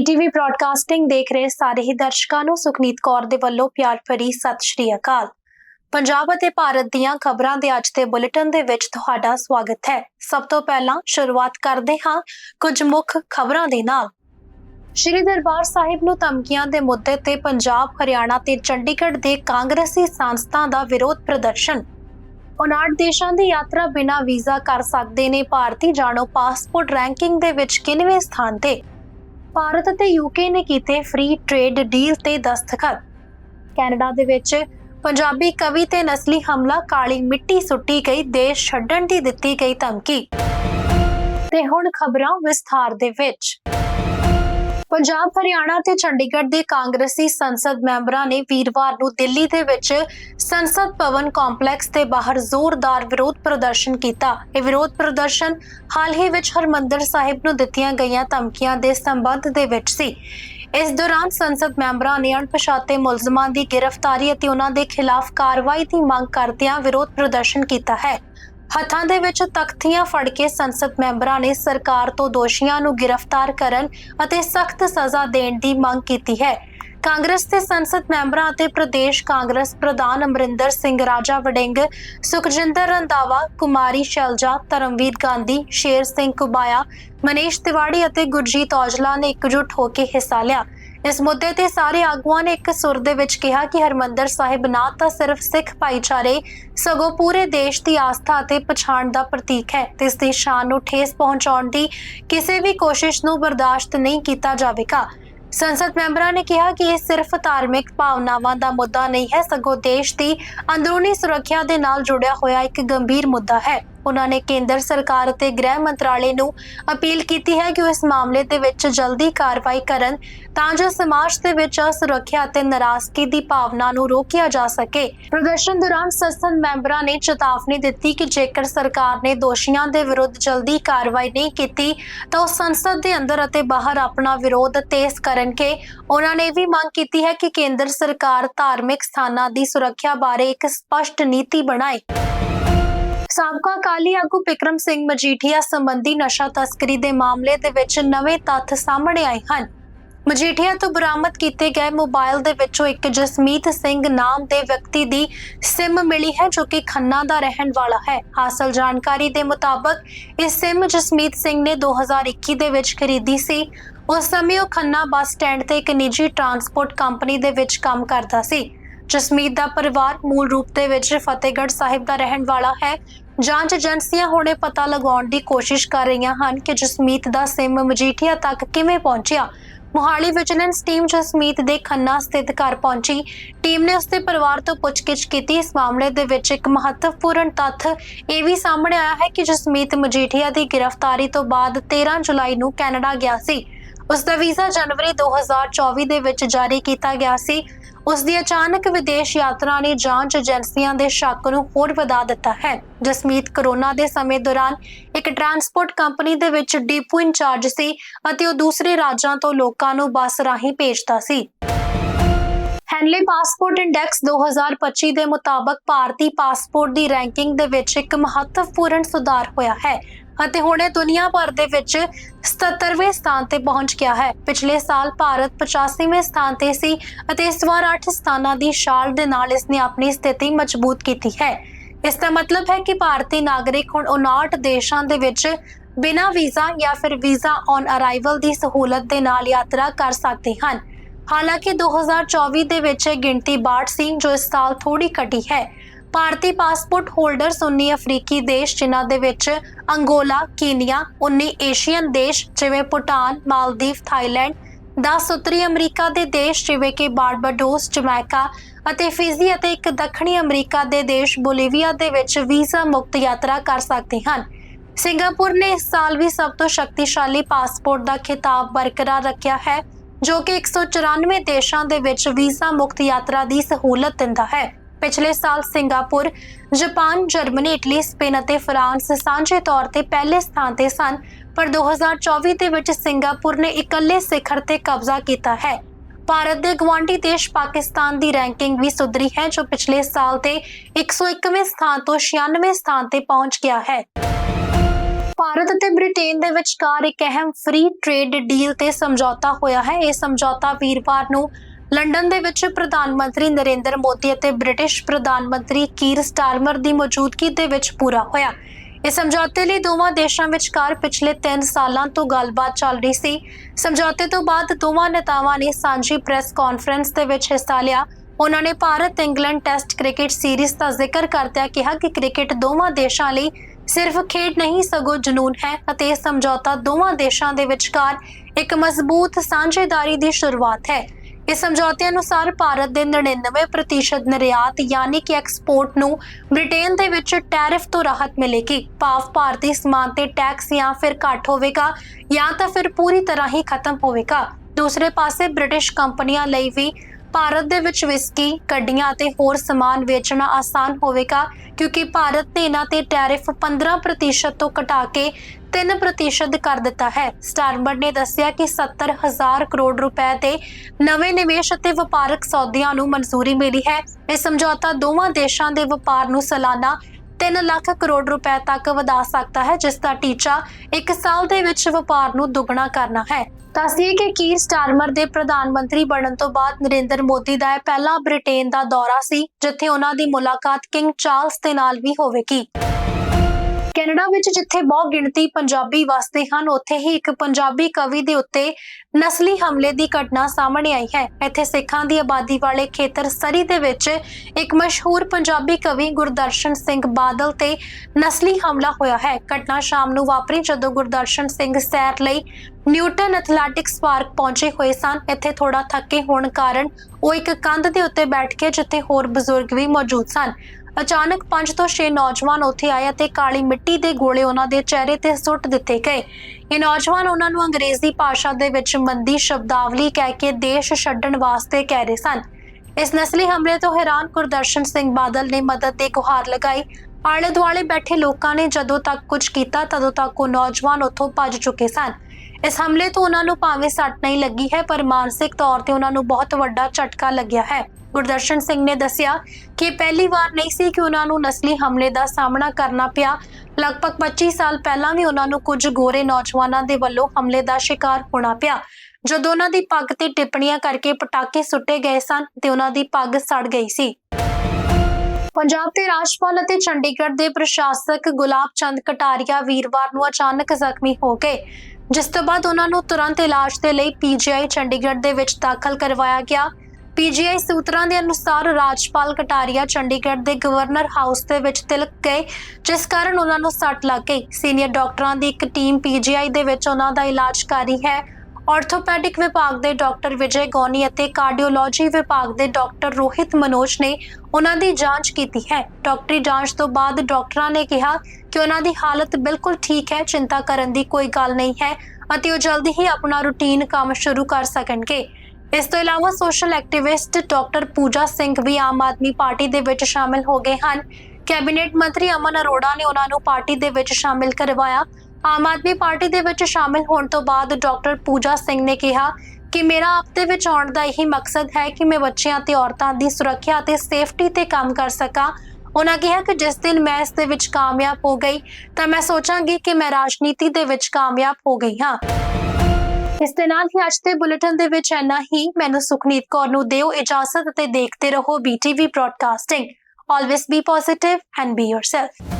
ਬੀਟੀਵੀ broadcasting ਦੇਖ ਰਹੇ ਸਾਰੇ ਹੀ ਦਰਸ਼ਕਾਂ ਨੂੰ ਸੁਖਨੀਤ ਕੌਰ ਦੇ ਵੱਲੋਂ ਪਿਆਰ ਭਰੀ ਸਤਿ ਸ਼੍ਰੀ ਅਕਾਲ। ਪੰਜਾਬ ਅਤੇ ਭਾਰਤ ਦੀਆਂ ਖਬਰਾਂ ਦੇ ਅੱਜ ਦੇ ਬੁਲੇਟਿਨ ਦੇ ਵਿੱਚ ਤੁਹਾਡਾ ਸਵਾਗਤ ਹੈ। ਸਭ ਤੋਂ ਪਹਿਲਾਂ ਸ਼ੁਰੂਆਤ ਕਰਦੇ ਹਾਂ ਕੁਝ ਮੁੱਖ ਖਬਰਾਂ ਦੇ ਨਾਲ। ਸ਼੍ਰੀ ਦਰਬਾਰ ਸਾਹਿਬ ਨੂੰ ਧਮਕੀਆਂ ਦੇ ਮੁੱਦੇ ਤੇ ਪੰਜਾਬ, ਹਰਿਆਣਾ ਤੇ ਚੰਡੀਗੜ੍ਹ ਦੇ ਕਾਂਗਰਸੀ ਸੰਸਥਾਂ ਦਾ ਵਿਰੋਧ ਪ੍ਰਦਰਸ਼ਨ। 59 ਦੇਸ਼ਾਂ ਦੀ ਯਾਤਰਾ ਬਿਨਾਂ ਵੀਜ਼ਾ ਕਰ ਸਕਦੇ ਨੇ, ਭਾਰਤੀ ਜਾਣੋ ਪਾਸਪੋਰਟ ਰੈਂਕਿੰਗ ਦੇ ਵਿੱਚ ਕਿੰਨਵੇਂ ਸਥਾਨ ਤੇ। ਭਾਰਤ ਅਤੇ ਯੂਕੇ ਨੇ ਕੀਤੇ ਫ੍ਰੀ ਟ੍ਰੇਡ ਡੀਲ ਤੇ ਦਸਤਖਤ। ਕੈਨੇਡਾ ਦੇ ਵਿੱਚ ਪੰਜਾਬੀ ਕਵੀ ਤੇ ਨਸਲੀ ਹਮਲਾ, ਕਾਲੀ ਮਿੱਟੀ ਸੁੱਟੀ ਗਈ, ਦੇਸ਼ ਛੱਡਣ ਦੀ ਦਿੱਤੀ ਗਈ ਧਮਕੀ। ਤੇ ਹੁਣ ਖਬਰਾਂ ਵਿਸਥਾਰ ਦੇ ਵਿੱਚ। ਪੰਜਾਬ, ਹਰਿਆਣਾ ਤੇ ਚੰਡੀਗੜ੍ਹ ਦੇ ਕਾਂਗਰਸੀ ਸੰਸਦ ਮੈਂਬਰਾਂ ਨੇ ਵੀਰਵਾਰ ਨੂੰ ਦਿੱਲੀ ਦੇ ਵਿੱਚ ਸੰਸਦ ਭਵਨ ਕੰਪਲੈਕਸ ਦੇ ਬਾਹਰ ਜ਼ੋਰਦਾਰ ਵਿਰੋਧ ਪ੍ਰਦਰਸ਼ਨ ਕੀਤਾ। ਇਹ ਵਿਰੋਧ ਪ੍ਰਦਰਸ਼ਨ ਹਾਲ ਹੀ ਵਿੱਚ ਹਰਮੰਦਰ ਸਾਹਿਬ ਨੂੰ ਦਿੱਤੀਆਂ ਗਈਆਂ ਧਮਕੀਆਂ ਦੇ ਸੰਬੰਧ ਦੇ ਵਿੱਚ ਸੀ। ਇਸ ਦੌਰਾਨ ਸੰਸਦ ਮੈਂਬਰਾਂ ਨੇ ਅਣਪਛਾਤੇ ਮੁਲਜ਼ਮਾਂ ਦੀ ਗ੍ਰਿਫਤਾਰੀ ਅਤੇ ਉਹਨਾਂ ਦੇ ਖਿਲਾਫ ਕਾਰਵਾਈ ਦੀ ਮੰਗ ਕਰਦਿਆਂ ਵਿਰੋਧ ਪ੍ਰਦਰਸ਼ਨ ਕੀਤਾ ਹੈ। ਹੱਥਾਂ ਦੇ ਵਿੱਚ ਤਖਤੀਆਂ ਫੜ ਕੇ ਸੰਸਦ ਮੈਂਬਰਾਂ ਨੇ ਸਰਕਾਰ ਤੋਂ ਦੋਸ਼ੀਆਂ ਨੂੰ ਗ੍ਰਿਫਤਾਰ ਕਰਨ ਅਤੇ ਸਖਤ ਸਜ਼ਾ ਦੇਣ ਦੀ ਮੰਗ ਕੀਤੀ ਹੈ। ਕਾਂਗਰਸ ਦੇ ਸੰਸਦ ਮੈਂਬਰਾਂ ਅਤੇ ਪ੍ਰਦੇਸ਼ ਕਾਂਗਰਸ ਪ੍ਰਧਾਨ ਅਮਰਿੰਦਰ ਸਿੰਘ, ਰਾਜਾ ਵੜਿੰਗ, ਸੁਖਜਿੰਦਰ ਰੰਧਾਵਾ, ਕੁਮਾਰੀ ਸ਼ੈਲਜਾ, ਧਰਮਵੀਰ ਗਾਂਧੀ, ਸ਼ੇਰ ਸਿੰਘ ਕੁਬਾਇਆ, ਮਨੀਸ਼ ਤਿਵਾੜੀ ਅਤੇ ਗੁਰਜੀਤ ਔਜਲਾ ਨੇ ਇਕਜੁੱਟ ਹੋ ਕੇ ਹਿੱਸਾ ਲਿਆ। ਇਸ ਮੁੱਦੇ ਤੇ ਸਾਰੇ ਆਗੂਆਂ ਨੇ ਇੱਕ ਸੁਰ ਦੇ ਵਿੱਚ ਕਿਹਾ ਕਿ ਹਰਮੰਦਰ ਸਾਹਿਬ ਨਾ ਤਾਂ ਸਿਰਫ ਸਿੱਖ ਭਾਈਚਾਰੇ, ਸਗੋਂ ਪੂਰੇ ਦੇਸ਼ ਦੀ ਆਸਥਾ ਅਤੇ ਪਛਾਣ ਦਾ ਪ੍ਰਤੀਕ ਹੈ ਤੇ ਇਸ ਦੀ ਸ਼ਾਨ ਨੂੰ ਠੇਸ ਪਹੁੰਚਾਉਣ ਦੀ ਕਿਸੇ ਵੀ ਕੋਸ਼ਿਸ਼ ਨੂੰ ਬਰਦਾਸ਼ਤ ਨਹੀਂ ਕੀਤਾ ਜਾਵੇਗਾ। ਸੰਸਦ ਮੈਂਬਰਾਂ ਨੇ ਕਿਹਾ ਕਿ ਇਹ ਸਿਰਫ ਧਾਰਮਿਕ ਭਾਵਨਾਵਾਂ ਦਾ ਮੁੱਦਾ ਨਹੀਂ ਹੈ, ਸਗੋਂ ਦੇਸ਼ ਦੀ ਅੰਦਰੂਨੀ ਸੁਰੱਖਿਆ ਦੇ ਨਾਲ ਜੁੜਿਆ ਹੋਇਆ ਇੱਕ ਗੰਭੀਰ ਮੁੱਦਾ ਹੈ। ਉਹਨਾਂ ਨੇ ਕੇਂਦਰ ਸਰਕਾਰ ਅਤੇ ਗ੍ਰਹਿ ਮੰਤਰਾਲੇ ਨੂੰ ਅਪੀਲ ਕੀਤੀ ਹੈ ਕਿ ਉਹ ਇਸ ਮਾਮਲੇ ਦੇ ਵਿੱਚ ਜਲਦੀ ਕਾਰਵਾਈ ਕਰਨ ਤਾਂ ਜੋ ਸਮਾਜ ਦੇ ਵਿੱਚ ਅਸੁਰੱਖਿਆ ਅਤੇ ਨਾਰਾਜ਼ਗੀ ਦੀ ਭਾਵਨਾ ਨੂੰ ਰੋਕਿਆ ਜਾ ਸਕੇ। ਪ੍ਰਦਰਸ਼ਨ ਦੌਰਾਨ ਸੰਸਦ ਮੈਂਬਰਾਂ ਨੇ ਚੇਤਾਵਨੀ ਦਿੱਤੀ ਕਿ ਜੇਕਰ ਸਰਕਾਰ ਨੇ ਦੋਸ਼ੀਆਂ ਦੇ ਵਿਰੁੱਧ ਜਲਦੀ ਕਾਰਵਾਈ ਨਹੀਂ ਕੀਤੀ, ਤਾਂ ਉਹ ਸੰਸਦ ਦੇ ਅੰਦਰ ਅਤੇ ਬਾਹਰ ਆਪਣਾ ਵਿਰੋਧ ਤੇਜ਼ ਕਰਨਗੇ। ਉਹਨਾਂ ਨੇ ਵੀ ਮੰਗ ਕੀਤੀ ਹੈ ਕਿ ਕੇਂਦਰ ਸਰਕਾਰ ਧਾਰਮਿਕ ਸਥਾਨਾਂ ਦੀ ਸੁਰੱਖਿਆ ਬਾਰੇ ਇੱਕ ਸਪਸ਼ਟ ਨੀਤੀ ਬਣਾਏ। ਸਾਬਕਾ ਅਕਾਲੀ ਆਗੂ ਵਿਕਰਮ ਸਿੰਘ ਮਜੀਠੀਆ ਸੰਬੰਧੀ ਨਸ਼ਾ ਤਸਕਰੀ ਦੇ ਮਾਮਲੇ ਦੇ ਵਿੱਚ ਨਵੇਂ ਤੱਥ ਸਾਹਮਣੇ ਆਏ ਹਨ। ਮਜੀਠੀਆ ਤੋਂ ਬਰਾਮਦ ਕੀਤੇ ਗਏ ਮੋਬਾਈਲ ਦੇ ਵਿੱਚੋਂ ਇੱਕ ਜਸਮੀਤ ਸਿੰਘ ਨਾਮ ਦੇ ਵਿਅਕਤੀ ਦੀ ਸਿਮ ਮਿਲੀ ਹੈ, ਜੋ ਕਿ ਖੰਨਾ ਦਾ ਰਹਿਣ ਵਾਲਾ ਹੈ। ਹਾਸਲ ਜਾਣਕਾਰੀ ਦੇ ਮੁਤਾਬਕ ਇਹ ਸਿਮ ਜਸਮੀਤ ਸਿੰਘ ਨੇ 2021 ਦੇ ਵਿੱਚ ਖਰੀਦੀ ਸੀ। ਉਸ ਸਮੇਂ ਉਹ ਖੰਨਾ ਬੱਸ ਸਟੈਂਡ ਤੇ ਇੱਕ ਨਿੱਜੀ ਟਰਾਂਸਪੋਰਟ ਕੰਪਨੀ ਦੇ ਵਿੱਚ ਕੰਮ ਕਰਦਾ ਸੀ। ਜਸਮੀਤ ਦਾ ਪਰਿਵਾਰ ਮੂਲ ਰੂਪ ਦੇ ਵਿੱਚ ਫਤਿਹਗੜ੍ਹ ਸਾਹਿਬ ਦਾ ਰਹਿਣ ਵਾਲਾ ਹੈ। ਜਾਂਚ ਏਜੰਸੀਆਂ ਹੁਣੇ ਪਤਾ ਲਗਾਉਣ ਦੀ ਕੋਸ਼ਿਸ਼ ਕਰ ਰਹੀਆਂ ਹਨ ਕਿ ਜਸਮੀਤ ਦਾ ਸਿਮ ਮਜੀਠੀਆ ਤੱਕ ਕਿਵੇਂ ਪਹੁੰਚਿਆ। ਮੁਹਾਲੀ ਵਿਜੀਲੈਂਸ ਟੀਮ ਜਸਮੀਤ ਦੇ ਖੰਨਾ ਸਥਿਤ ਘਰ ਪਹੁੰਚੀ। ਟੀਮ ਨੇ ਉਸਦੇ ਪਰਿਵਾਰ ਤੋਂ ਪੁੱਛਗਿੱਛ ਕੀਤੀ। ਇਸ ਮਾਮਲੇ ਦੇ ਵਿੱਚ ਇੱਕ ਮਹੱਤਵਪੂਰਨ ਤੱਥ ਇਹ ਵੀ ਸਾਹਮਣੇ ਆਇਆ ਹੈ ਕਿ ਜਸਮੀਤ ਮਜੀਠੀਆ ਦੀ ਗ੍ਰਿਫਤਾਰੀ ਤੋਂ ਬਾਅਦ 13 ਜੁਲਾਈ ਨੂੰ ਕੈਨੇਡਾ ਗਿਆ ਸੀ। ਉਸ ਦਾ ਵੀਜ਼ਾ ਜਨਵਰੀ 2024 ਦੇ ਵਿੱਚ ਜਾਰੀ ਕੀਤਾ ਗਿਆ ਸੀ। ਉਸ ਦੀ ਅਚਾਨਕ ਵਿਦੇਸ਼ ਯਾਤਰਾ ਨੇ ਜਾਂਚ ਏਜੰਸੀਆਂ ਦੇ ਸ਼ੱਕ ਨੂੰ ਹੋਰ ਵਧਾ ਦਿੱਤਾ ਹੈ। ਜਸਮੀਤ ਕਰੋਨਾ ਦੇ ਸਮੇਂ ਦੌਰਾਨ ਇੱਕ ਟਰਾਂਸਪੋਰਟ ਕੰਪਨੀ ਦੇ ਵਿੱਚ ਡਿਪੂ ਇੰਚਾਰਜ ਸੀ ਅਤੇ ਉਹ ਦੂਸਰੇ ਰਾਜਾਂ ਤੋਂ ਲੋਕਾਂ ਨੂੰ ਬੱਸ ਰਾਹੀਂ ਭੇਜਦਾ ਸੀ। ਹੈਨਲੇ ਪਾਸਪੋਰਟ ਇੰਡੈਕਸ 2025 ਦੇ ਮੁਤਾਬਕ ਭਾਰਤੀ ਪਾਸਪੋਰਟ ਦੀ ਰੈਂਕਿੰਗ ਦੇ ਵਿੱਚ ਇੱਕ ਮਹੱਤਵਪੂਰਨ ਸੁਧਾਰ ਹੋਇਆ ਹੈ। ਅਤੇ ਹੁਣ ਇਹ ਦੁਨੀਆ ਭਰ ਦੇ ਵਿੱਚ 77ਵੇਂ ਸਥਾਨ ਤੇ ਪਹੁੰਚ ਗਿਆ ਹੈ। ਪਿਛਲੇ ਸਾਲ ਭਾਰਤ 85ਵੇਂ ਸਥਾਨ ਤੇ ਸੀ ਅਤੇ ਇਸ ਵਾਰ 8 ਸਥਾਨਾਂ ਦੀ ਛਾਲ ਦੇ ਨਾਲ ਇਸ ਨੇ ਆਪਣੀ ਸਥਿਤੀ ਮਜ਼ਬੂਤ ਕੀਤੀ ਹੈ। ਇਸ ਦਾ ਮਤਲਬ ਹੈ ਕਿ ਭਾਰਤੀ ਨਾਗਰਿਕ ਹੁਣ 59 ਦੇਸ਼ਾਂ ਦੇ ਵਿੱਚ ਬਿਨਾਂ ਵੀਜ਼ਾ ਜਾਂ ਫਿਰ ਵੀਜ਼ਾ ਔਨ ਅਰਾਈਵਲ ਦੀ ਸਹੂਲਤ ਦੇ ਨਾਲ ਯਾਤਰਾ ਕਰ ਸਕਦੇ ਹਨ। ਹਾਲਾਂਕਿ 2024 ਦੇ ਵਿੱਚ ਇਹ ਗਿਣਤੀ 62 ਸੀ, ਜੋ ਇਸ ਸਾਲ ਥੋੜੀ ਘਟੀ ਹੈ। ਭਾਰਤੀ ਪਾਸਪੋਰਟ ਹੋਲਡਰਸ 19 ਅਫਰੀਕੀ ਦੇਸ਼, ਜਿਨ੍ਹਾਂ ਦੇ ਵਿੱਚ ਅੰਗੋਲਾ, ਕੀਨੀਆ 19 ਏਸ਼ੀਅਨ ਦੇਸ਼, ਜਿਵੇਂ ਭੂਟਾਨ, ਮਾਲਦੀਵ, ਥਾਈਲੈਂਡ 10 ਉੱਤਰੀ ਅਮਰੀਕਾ ਦੇ ਦੇਸ਼, ਜਿਵੇਂ ਕਿ ਬਾਰਬਾਡੋਸ, ਜਮੈਕਾ ਅਤੇ ਫਿਜੀ ਅਤੇ ਇੱਕ ਦੱਖਣੀ ਅਮਰੀਕਾ ਦੇ ਦੇਸ਼, ਬੋਲੀਵੀਆ ਦੇ ਵਿੱਚ ਵੀਜ਼ਾ ਮੁਕਤ ਯਾਤਰਾ ਕਰ ਸਕਦੇ ਹਨ। ਸਿੰਗਾਪੁਰ ਨੇ ਇਸ ਸਾਲ ਵੀ ਸਭ ਤੋਂ ਸ਼ਕਤੀਸ਼ਾਲੀ ਪਾਸਪੋਰਟ ਦਾ ਖਿਤਾਬ ਬਰਕਰਾਰ ਰੱਖਿਆ ਹੈ, ਜੋ ਕਿ 194 ਦੇਸ਼ਾਂ ਦੇ ਵਿੱਚ ਵੀਜ਼ਾ ਮੁਕਤ ਯਾਤਰਾ ਦੀ ਸਹੂਲਤ ਦਿੰਦਾ ਹੈ। ਪਿਛਲੇ ਸਾਲ Singapore, Japan, Germany, Italy, Spain ਅਤੇ ਫਰਾਂਸ ਸਾਂਝੇ ਤੌਰ ਤੇ ਪਹਿਲੇ ਸਥਾਨ ਤੇ ਸਨ, ਪਰ 2024 ਦੇ ਵਿੱਚ ਸਿੰਗਾਪੁਰ ਨੇ ਇਕੱਲੇ ਸਿਖਰ ਤੇ ਕਬਜ਼ਾ ਕੀਤਾ ਹੈ। ਭਾਰਤ ਦੇ ਗਵਾਂਢੀ ਦੇਸ਼ ਪਾਕਿਸਤਾਨ ਦੀ ਰੈਂਕਿੰਗ ਵੀ ਸੁਧਰੀ ਹੈ, ਜੋ ਪਿਛਲੇ ਸਾਲ ਤੇ 101ਵੇਂ ਸਥਾਨ ਤੋਂ 96ਵੇਂ ਸਥਾਨ ਤੇ ਪਹੁੰਚ ਗਿਆ ਹੈ। ਭਾਰਤ ਅਤੇ ਬ੍ਰਿਟੇਨ ਦੇ ਵਿਚਕਾਰ ਇੱਕ ਅਹਿਮ ਫ੍ਰੀ ਟ੍ਰੇਡ ਡੀਲ ਤੇ ਸਮਝੌਤਾ ਹੋਇਆ ਹੈ। ਇਹ ਸਮਝੌਤਾ ਵੀਰਵਾਰ ਨੂੰ ਲੰਡਨ ਦੇ ਵਿੱਚ ਪ੍ਰਧਾਨ ਮੰਤਰੀ ਨਰਿੰਦਰ ਮੋਦੀ ਅਤੇ ਬ੍ਰਿਟਿਸ਼ ਪ੍ਰਧਾਨ ਮੰਤਰੀ ਕੀਰ ਸਟਾਰਮਰ ਦੀ ਮੌਜੂਦਗੀ ਦੇ ਵਿੱਚ ਪੂਰਾ ਹੋਇਆ। ਇਸ ਸਮਝੌਤੇ ਲਈ ਦੋਵਾਂ ਦੇਸ਼ਾਂ ਵਿਚਕਾਰ ਪਿਛਲੇ 3 ਸਾਲਾਂ ਤੋਂ ਗੱਲਬਾਤ ਚੱਲ ਰਹੀ ਸੀ। ਸਮਝੌਤੇ ਤੋਂ ਬਾਅਦ ਦੋਵਾਂ ਨੇਤਾਵਾਂ ਨੇ ਸਾਂਝੀ ਪ੍ਰੈਸ ਕਾਨਫਰੰਸ ਦੇ ਵਿੱਚ ਹਿੱਸਾ ਲਿਆ। ਉਹਨਾਂ ਨੇ Bharat England test cricket series ਦਾ ਜ਼ਿਕਰ ਕਰਦਿਆਂ ਕਿਹਾ ਕਿ ਕ੍ਰਿਕਟ ਦੋਵਾਂ ਦੇਸ਼ਾਂ ਲਈ ਸਿਰਫ ਖੇਡ ਨਹੀਂ, ਸਗੋਂ ਜਨੂਨ ਹੈ ਅਤੇ ਇਹ ਸਮਝੌਤਾ ਦੋਵਾਂ ਦੇਸ਼ਾਂ ਦੇ ਵਿਚਕਾਰ ਇੱਕ ਮਜ਼ਬੂਤ ਸਾਂਝੇਦਾਰੀ ਦੀ ਸ਼ੁਰੂਆਤ ਹੈ। ਇਸ ਸਮਝੌਤੇ ਅਨੁਸਾਰ ਭਾਰਤ ਦੇ 99% ਨਿਰਯਾਤ ਯਾਨੀ ਕਿ ਐਕਸਪੋਰਟ ਨੂੰ ਬ੍ਰਿਟੇਨ ਦੇ ਵਿੱਚ ਟੈਰਿਫ ਤੋਂ ਰਾਹਤ ਮਿਲੇਗੀ। ਭਾਵ ਭਾਰਤੀ ਸਮਾਨ ਤੇ ਟੈਕਸ ਜਾਂ ਫਿਰ ਘੱਟ ਹੋਵੇਗਾ ਜਾਂ ਤਾਂ ਫਿਰ ਪੂਰੀ ਤਰ੍ਹਾਂ ਹੀ ਖਤਮ ਹੋਵੇਗਾ। ਦੂਸਰੇ ਪਾਸੇ ਬ੍ਰਿਟਿਸ਼ ਕੰਪਨੀਆਂ ਲਈ ਵੀ ਭਾਰਤ ਦੇ ਵਿੱਚ ਵਿਸਕੀ, ਗੱਡੀਆਂ ਅਤੇ ਹੋਰ ਸਮਾਨ ਵੇਚਣਾ ਆਸਾਨ ਹੋਵੇਗਾ ਕਿਉਂਕਿ ਭਾਰਤ ਨੇ ਇਹਨਾਂ ਤੇ ਟੈਰਿਫ 15% ਤੋਂ ਘਟਾ ਕੇ 3% ਕਰ ਦਿੱਤਾ ਹੈ। ਸਟਾਰਬਰਡ ਨੇ ਦੱਸਿਆ ਕਿ 70000 ਕਰੋੜ ਰੁਪਏ ਦੇ ਨਵੇਂ ਨਿਵੇਸ਼ ਅਤੇ ਵਪਾਰਕ ਸੌਦਿਆਂ ਨੂੰ ਮਨਜ਼ੂਰੀ ਮਿਲੀ ਹੈ। ਇਹ ਸਮਝੌਤਾ ਦੋਵਾਂ ਦੇਸ਼ਾਂ ਦੇ ਵਪਾਰ ਨੂੰ ਸਾਲਾਨਾ 3 ਲੱਖ ਕਰੋੜ ਰੁਪਏ ਤੱਕ ਵਧਾ ਸਕਦਾ ਹੈ ਜਿਸ ਦਾ ਟੀਚਾ ਇੱਕ ਸਾਲ ਦੇ ਵਿੱਚ ਵਪਾਰ ਨੂੰ ਦੁੱਗਣਾ ਕਰਨਾ ਹੈ। ਦੱਸਦੀਏ ਕਿ ਕੀਰ ਸਟਾਰਮਰ ਦੇ ਪ੍ਰਧਾਨ ਮੰਤਰੀ ਬਣਨ ਤੋਂ ਬਾਅਦ ਨਰਿੰਦਰ ਮੋਦੀ ਦਾ ਇਹ ਪਹਿਲਾ ਬ੍ਰਿਟੇਨ ਦਾ ਦੌਰਾ ਸੀ, ਜਿੱਥੇ ਉਹਨਾਂ ਦੀ ਮੁਲਾਕਾਤ ਕਿੰਗ ਚਾਰਲਸ ਦੇ ਨਾਲ ਵੀ ਹੋਵੇਗੀ। ਕੈਨੇਡਾ ਵਿੱਚ ਜਿੱਥੇ ਬਹੁ ਗਿਣਤੀ ਪੰਜਾਬੀ ਵਸਦੇ ਹਨ, ਉੱਥੇ ਹੀ ਇੱਕ ਪੰਜਾਬੀ ਕਵੀ ਦੇ ਉੱਤੇ ਨਸਲੀ ਹਮਲੇ ਦੀ ਘਟਨਾ ਸਾਹਮਣੇ ਆਈ ਹੈ। ਇੱਥੇ ਸਿੱਖਾਂ ਦੀ ਆਬਾਦੀ ਵਾਲੇ ਖੇਤਰ ਸਰੀ ਦੇ ਵਿੱਚ ਇੱਕ ਮਸ਼ਹੂਰ ਪੰਜਾਬੀ ਕਵੀ ਗੁਰਦਰਸ਼ਨ ਸਿੰਘ ਬਾਦਲ ਤੇ ਨਸਲੀ ਹਮਲਾ ਹੋਇਆ ਹੈ। ਘਟਨਾ ਸ਼ਾਮ ਨੂੰ ਵਾਪਰੀ ਜਦੋਂ ਗੁਰਦਰਸ਼ਨ ਸਿੰਘ ਸੈਰ ਲਈ ਨਿਊਟਨ ਐਥਲੈਟਿਕਸ ਪਾਰਕ ਪਹੁੰਚੇ ਹੋਏ ਸਨ। ਇੱਥੇ ਥੋੜਾ ਥੱਕੇ ਹੋਣ ਕਾਰਨ ਉਹ ਇੱਕ ਕੰਧ ਦੇ ਉੱਤੇ ਬੈਠ ਕੇ ਜਿੱਥੇ ਹੋਰ ਬਜ਼ੁਰਗ ਵੀ ਮੌਜੂਦ ਸਨ। ਅਚਾਨਕ ਪੰਜ ਤੋਂ 6 ਨੌਜਵਾਨ ਉੱਥੇ ਆਏ ਅਤੇ ਕਾਲੀ ਮਿੱਟੀ ਦੇ ਗੋਲੇ ਉਹਨਾਂ ਦੇ ਚਿਹਰੇ ਤੇ ਸੁੱਟ ਦਿੱਤੇ ਗਏ। ਇਹ ਨੌਜਵਾਨ ਉਹਨਾਂ ਨੂੰ ਅੰਗਰੇਜ਼ੀ ਭਾਸ਼ਾ ਦੇ ਵਿੱਚ ਮੰਦੀ ਸ਼ਬਦਾਵਲੀ ਕਹਿ ਕੇ ਦੇਸ਼ ਛੱਡਣ ਵਾਸਤੇ ਕਹਿ ਰਹੇ ਸਨ। ਇਸ ਨਸਲੀ ਹਮਲੇ ਤੋਂ ਹੈਰਾਨ ਗੁਰਦਰਸ਼ਨ ਸਿੰਘ ਬਾਦਲ ਨੇ ਮਦਦ ਦੀ ਗੁਹਾਰ ਲਗਾਈ। ਆਲੇ ਦੁਆਲੇ ਬੈਠੇ ਲੋਕਾਂ ਨੇ ਜਦੋਂ ਤੱਕ ਕੁਝ ਕੀਤਾ, ਤਦੋਂ ਤੱਕ ਉਹ ਨੌਜਵਾਨ ਉੱਥੋਂ ਭੱਜ ਚੁੱਕੇ ਸਨ। ਇਸ ਹਮਲੇ ਤੋਂ ਉਹਨਾਂ ਨੂੰ ਭਾਵੇਂ ਸੱਟ ਨਹੀਂ ਲੱਗੀ ਹੈ, ਪਰ ਮਾਨਸਿਕ ਤੌਰ ਤੇ ਉਹਨਾਂ ਨੂੰ ਬਹੁਤ ਵੱਡਾ ਝਟਕਾ ਲੱਗਿਆ ਹੈ। ਗੁਰਦਰਸ਼ਨ ਸਿੰਘ ਨੇ ਦੱਸਿਆ ਕਿ ਪਹਿਲੀ ਵਾਰ ਨਹੀਂ ਸੀ ਕਿ ਉਹਨਾਂ ਨੂੰ ਨਸਲੀ ਹਮਲੇ ਦਾ ਸਾਹਮਣਾ ਕਰਨਾ ਪਿਆ। ਲਗਭਗ 25 ਸਾਲ ਪਹਿਲਾਂ ਵੀ ਉਹਨਾਂ ਨੂੰ ਕੁਝ ਗੋਰੇ ਨੌਜਵਾਨਾਂ ਦੇ ਵੱਲੋਂ ਹਮਲੇ ਦਾ ਸ਼ਿਕਾਰ ਹੋਣਾ ਪਿਆ। ਜਦੋਂ ਉਹਨਾਂ ਦੀ ਪੱਗ ਤੇ ਟਿੱਪਣੀਆਂ ਕਰਕੇ ਪਟਾਕੇ ਸੁੱਟੇ ਗਏ ਸਨ ਤੇ ਉਹਨਾਂ ਦੀ ਪੱਗ ਸੜ ਗਈ ਸੀ। ਪੰਜਾਬ ਦੇ ਰਾਜਪਾਲ ਅਤੇ ਚੰਡੀਗੜ੍ਹ ਦੇ ਪ੍ਰਸ਼ਾਸਕ ਗੁਲਾਬ ਚੰਦ ਕਟਾਰੀਆ ਵੀਰਵਾਰ ਨੂੰ ਅਚਾਨਕ ਜ਼ਖਮੀ ਹੋ ਗਏ। ਜਿਸ ਤੋਂ ਬਾਅਦ ਉਹਨਾਂ ਨੂੰ ਤੁਰੰਤ ਇਲਾਜ ਦੇ ਲਈ ਪੀਜੀਆਈ ਚੰਡੀਗੜ੍ਹ ਦੇ ਵਿੱਚ ਦਾਖਲ ਕਰਵਾਇਆ ਗਿਆ। ਪੀਜੀਆਈ ਸੂਤਰਾਂ ਦੇ ਅਨੁਸਾਰ ਰਾਜਪਾਲ ਕਟਾਰੀਆ ਚੰਡੀਗੜ੍ਹ ਦੇ ਗਵਰਨਰ ਹਾਊਸ ਦੇ ਵਿੱਚ ਤਿਲਕ ਗਏ, ਜਿਸ ਕਾਰਨ ਉਹਨਾਂ ਨੂੰ ਸੱਟ ਲੱਗ ਗਈ। ਸੀਨੀਅਰ ਡਾਕਟਰਾਂ ਦੀ ਇੱਕ ਟੀਮ ਪੀਜੀਆਈ ਦੇ ਵਿੱਚ ਉਹਨਾਂ ਦਾ ਇਲਾਜ ਕਰ ਰਹੀ ਹੈ। ਆਰਥੋਪੈਡਿਕ ਵਿਭਾਗ ਦੇ ਡਾਕਟਰ ਵਿਜੇ ਗੋਨੀ ਅਤੇ ਕਾਰਡੀਓਲੋਜੀ ਵਿਭਾਗ ਦੇ ਡਾਕਟਰ ਰੋਹਿਤ ਮਨੋਜ ਨੇ ਉਹਨਾਂ ਦੀ ਜਾਂਚ ਕੀਤੀ ਹੈ। ਡਾਕਟਰੀ ਜਾਂਚ ਤੋਂ ਬਾਅਦ ਡਾਕਟਰਾਂ ਨੇ ਕਿਹਾ ਕਿ ਉਹਨਾਂ ਦੀ ਹਾਲਤ ਬਿਲਕੁਲ ਠੀਕ ਹੈ, ਚਿੰਤਾ ਕਰਨ ਦੀ ਕੋਈ ਗੱਲ ਨਹੀਂ ਹੈ ਅਤੇ ਉਹ ਜਲਦੀ ਹੀ ਆਪਣਾ ਰੁਟੀਨ ਕੰਮ ਸ਼ੁਰੂ ਕਰ ਸਕਣਗੇ। ਇਸ ਤੋਂ ਇਲਾਵਾ social activist doctor Pooja Singh ਵੀ ਆਮ ਆਦਮੀ ਪਾਰਟੀ ਦੇ ਵਿੱਚ ਸ਼ਾਮਿਲ ਹੋ ਗਏ ਹਨ। ਕੈਬਨਿਟ ਮੰਤਰੀ ਅਮਨ ਅਰੋੜਾ ਨੇ ਉਹਨਾਂ ਨੂੰ ਪਾਰਟੀ ਦੇ ਵਿੱਚ ਸ਼ਾਮਿਲ ਕਰਵਾਇਆ ਆਮ ਆਦਮੀ ਪਾਰਟੀ ਦੇ ਵਿੱਚ ਸ਼ਾਮਿਲ ਹੋਣ ਤੋਂ ਬਾਅਦ ਡਾਕਟਰ ਪੂਜਾ ਸਿੰਘ ਨੇ ਕਿਹਾ ਕਿ ਮੇਰਾ ਆਪ ਦੇ ਵਿੱਚ ਆਉਣ ਦਾ ਇਹੀ ਮਕਸਦ ਹੈ ਕਿ ਮੈਂ ਬੱਚਿਆਂ ਤੇ ਔਰਤਾਂ ਦੀ ਸੁਰੱਖਿਆ ਅਤੇ ਸੇਫਟੀ ਤੇ ਕੰਮ ਕਰ ਸਕਾਂ। ਉਹਨਾਂ ਕਿਹਾ ਕਿ ਜਿਸ ਦਿਨ ਮੈਂ ਇਸ ਦੇ ਵਿੱਚ ਕਾਮਯਾਬ ਹੋ ਗਈ, ਤਾਂ ਮੈਂ ਸੋਚਾਂਗੀ ਕਿ ਮੈਂ ਰਾਜਨੀਤੀ ਦੇ ਵਿੱਚ ਕਾਮਯਾਬ ਹੋ ਗਈ ਹਾਂ। ਇਸ ਦੇ ਨਾਲ ਹੀ ਅੱਜ ਦੇ ਬੁਲੇਟਿਨ ਦੇ ਵਿੱਚ ਇੰਨਾ ਹੀ। ਮੈਨੂੰ ਸੁਖਨੀਤ ਕੌਰ ਨੂੰ ਦਿਓ ਇਜਾਜ਼ਤ ਅਤੇ ਦੇਖਦੇ ਰਹੋ BTV broadcasting always be positive and be yourself